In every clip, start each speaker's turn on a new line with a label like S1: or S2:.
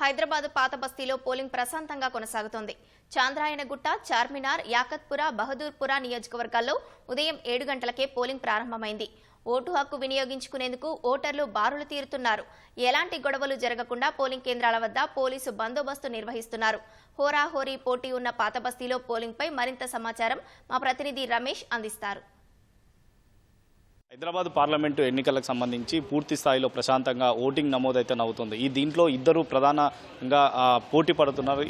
S1: హైదరాబాద్ పాత బస్తీలో పోలింగ్ ప్రశాంతంగా కొనసాగుతోంది. చాంద్రాయనగుట్ట చార్మినార్ యాకత్పుర బహదూర్పుర నియోజకవర్గాల్లో ఉదయం ఏడు గంటలకే పోలింగ్ ప్రారంభమైంది. ఓటు హక్కు వినియోగించుకునేందుకు ఓటర్లు బారులు తీరుతున్నారు. ఎలాంటి గొడవలు జరగకుండా పోలింగ్ కేంద్రాల వద్ద పోలీసు బందోబస్తు నిర్వహిస్తున్నారు. హోరాహోరీ పోటీ ఉన్న పాత బస్తీలో పోలింగ్పై మరింత సమాచారం మా ప్రతినిధి రమేష్ అందిస్తారు.
S2: హైదరాబాద్ పార్లమెంటు ఎన్నికలకు సంబంధించి పూర్తి స్థాయిలో ప్రశాంతంగా ఓటింగ్ నమోదైతే నవ్వుతుంది. ఈ దీంట్లో ఇద్దరు ప్రధానంగా పోటీ పడుతున్నారు.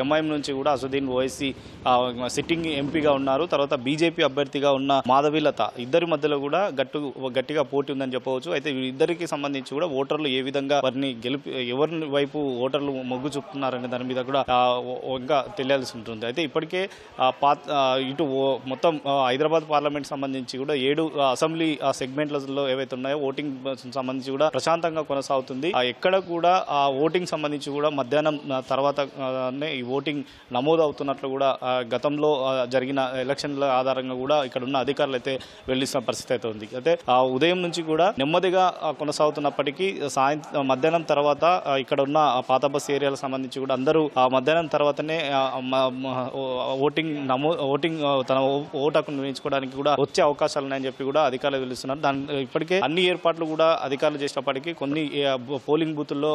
S2: ఎంఐఎం నుంచి కూడా అసుదీన్ ఓవైసీ సిట్టింగ్ ఎంపీగా ఉన్నారు. తర్వాత బీజేపీ అభ్యర్థిగా ఉన్న మాధవీలత ఇద్దరి మధ్యలో కూడా గట్టు గట్టిగా పోటీ ఉందని చెప్పవచ్చు. అయితే వీరిద్దరికి సంబంధించి కూడా ఓటర్లు ఏ విధంగా వారిని గెలిపి ఎవరి వైపు ఓటర్లు మొగ్గు చూపుతున్నారనే దాని మీద కూడా ఓ- ఇంకా తెలియాల్సి ఉంటుంది. అయితే ఇప్పటికే పాత ఇటు ఓ- మొత్తం హైదరాబాద్ పార్లమెంట్ సంబంధించి కూడా ఏడు అసెంబ్లీ అసెంబ్లీ ఆ సెగ్మెంట్లలో ఏవైతే ఉన్నాయో ఓటింగ్ సంబంధించి కూడా ప్రశాంతంగా కొనసాగుతుంది. ఎక్కడ కూడా ఆ ఓటింగ్ సంబంధించి కూడా మధ్యాహ్నం తర్వాత ఈ ఓటింగ్ నమోదు అవుతున్నట్లు కూడా గతంలో జరిగిన ఎలక్షన్ల ఆధారంగా కూడా ఇక్కడ ఉన్న అధికారులు అయితే వెళ్ళిస్తున్న పరిస్థితి అయితే ఉంది. అయితే ఆ ఉదయం నుంచి కూడా నెమ్మదిగా కొనసాగుతున్నప్పటికీ సాయంత్రం మధ్యాహ్నం తర్వాత ఇక్కడ ఉన్న పాత బస్ ఏరియాలకు సంబంధించి కూడా అందరూ ఆ మధ్యాహ్నం తర్వాతనే ఓటింగ్ నమో ఓటింగ్ తన ఓ- ఓటు హక్కును కూడా వచ్చే అవకాశాలు ఉన్నాయని చెప్పి కూడా అధికారులు తెలుస్తున్నారు. దాని ఇప్పటికే అన్ని ఏర్పాట్లు కూడా అధికారులు చేసినప్పటికీ కొన్ని పోలింగ్ బూతుల్లో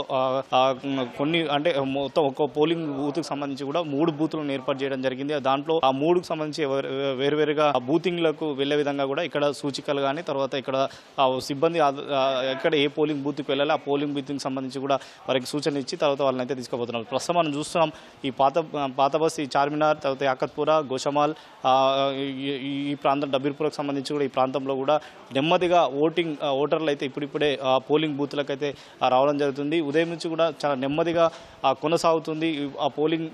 S2: కొన్ని అంటే మొత్తం ఒక పోలింగ్ బూత్కి సంబంధించి కూడా మూడు బూతులను ఏర్పాటు చేయడం జరిగింది. దాంట్లో ఆ మూడుకు సంబంధించి వేరువేరుగా బూతింగ్లకు వెళ్ళే విధంగా కూడా ఇక్కడ సూచికలు కానీ తర్వాత ఇక్కడ సిబ్బంది ఎక్కడ ఏ పోలింగ్ బూత్కి వెళ్ళాలి ఆ పోలింగ్ బూత్కి సంబంధించి కూడా వారికి సూచనలు ఇచ్చి తర్వాత వాళ్ళని అయితే తీసుకుపోతున్నారు. ప్రస్తుతం మనం చూస్తున్నాం ఈ పాత పాత బస్ ఈ చార్మినార్ తర్వాత యాకత్పుర గోషమాల్ ఈ- ఈ ప్రాంతం డబీర్పురకు సంబంధించి కూడా ఈ ప్రాంతంలో కూడా నెమ్మదిగా ఓటింగ్ ఓటర్లు అయితే ఇప్పుడిప్పుడే పోలింగ్ బూత్లకు అయితే రావడం జరుగుతుంది. ఉదయం నుంచి కూడా చాలా నెమ్మదిగా కొనసాగుతుంది. ఆ పోలింగ్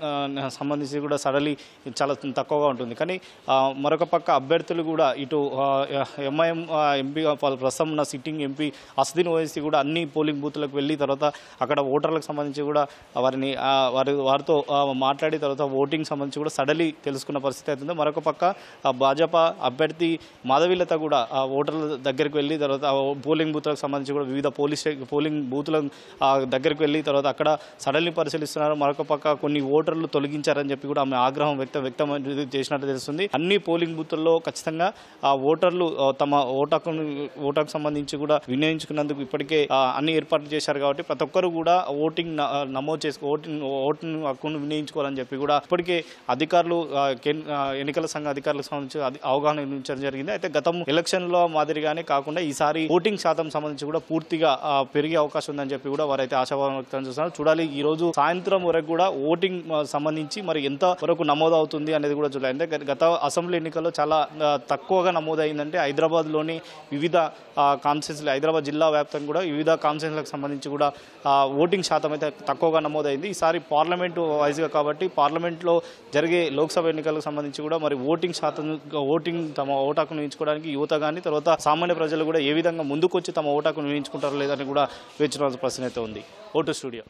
S2: సంబంధించి కూడా సడలి చాలా తక్కువగా ఉంటుంది. కానీ మరొక పక్క అభ్యర్థులు కూడా ఇటు ఎంఐఎం ఎంపీ ప్రస్తుతం ఉన్న సిట్టింగ్ ఎంపీ అసదీన్ ఓవైసీ కూడా అన్ని పోలింగ్ బూత్లకు వెళ్ళి తర్వాత అక్కడ ఓటర్లకు సంబంధించి కూడా వారిని వారి వారితో మాట్లాడి తర్వాత ఓటింగ్ సంబంధించి కూడా సడలి తెలుసుకున్న పరిస్థితి అవుతుంది. మరొక పక్క ఆ, భాజపా అభ్యర్థి మాధవీలత కూడా ఓ ఓటర్ల దగ్గరికి వెళ్ళి తర్వాత పోలింగ్ బూత్లకు సంబంధించి కూడా వివిధ పోలీస్ స్టే- పోలింగ్ బూత్ల దగ్గరికి వెళ్ళి తర్వాత అక్కడ సడన్లీ పరిశీలిస్తున్నారు. మరొక పక్క కొన్ని ఓటర్లు తొలగించారని చెప్పి కూడా ఆమె ఆగ్రహం వ్యక్త వ్యక్తం చేసినట్టు తెలుస్తుంది. అన్ని పోలింగ్ బూత్లలో ఖచ్చితంగా ఆ ఓటర్లు తమ ఓటకును ఓటకు సంబంధించి కూడా వినియోగించుకున్నందుకు ఇప్పటికే ఆ, అన్ని ఏర్పాట్లు చేశారు కాబట్టి ప్రతి ఒక్కరు కూడా ఓటింగ్ నమోదు చేసుకో ఓటింగ్ ఓటింగ్ హక్కును వినియోగించుకోవాలని చెప్పి కూడా ఇప్పటికే అధికారులు ఎన్నికల సంఘ అధికారులకు సంబంధించి అవగాహన నిర్మించడం జరిగింది. అయితే గతం ఎలక్షన్లో మాదిరిగానే కాకుండా ఈసారి ఓటింగ్ శాతం సంబంధించి కూడా పూర్తిగా పెరిగే అవకాశం ఉందని చెప్పి కూడా వారైతే ఆశాభావం వ్యక్తం చేస్తున్నారు. చూడాలి ఈ రోజు సాయంత్రం వరకు కూడా ఓటింగ్ సంబంధించి మరి ఎంత వరకు నమోదు అవుతుంది అనేది కూడా చూడాలి. అంటే గత- అసెంబ్లీ ఎన్నికల్లో చాలా తక్కువగా నమోదైందంటే హైదరాబాద్లోని వివిధ కాన్స్టిట్యూన్సీలు హైదరాబాద్ జిల్లా వ్యాప్తంగా కూడా వివిధ కాన్స్టిట్యూన్సీలకు సంబంధించి కూడా ఓటింగ్ శాతం అయితే తక్కువగా నమోదైంది. ఈసారి పార్లమెంట్ వైజ్గా కాబట్టి పార్లమెంట్లో జరిగే లోక్సభ ఎన్నికలకు సంబంధించి కూడా మరి ఓటింగ్ శాతం ఓటింగ్ తమ ఓటాకును వేయించుకోవడానికి యువత కానీ తర్వాత సామాన్య ప్రజలు కూడా ఏ విధంగా ముందుకొచ్చి తమ ఓటాకు నిర్ణయించుకుంటారు లేదని కూడా వేచిన ప్రశ్న అయితే ఉంది. ఓటు స్టూడియో.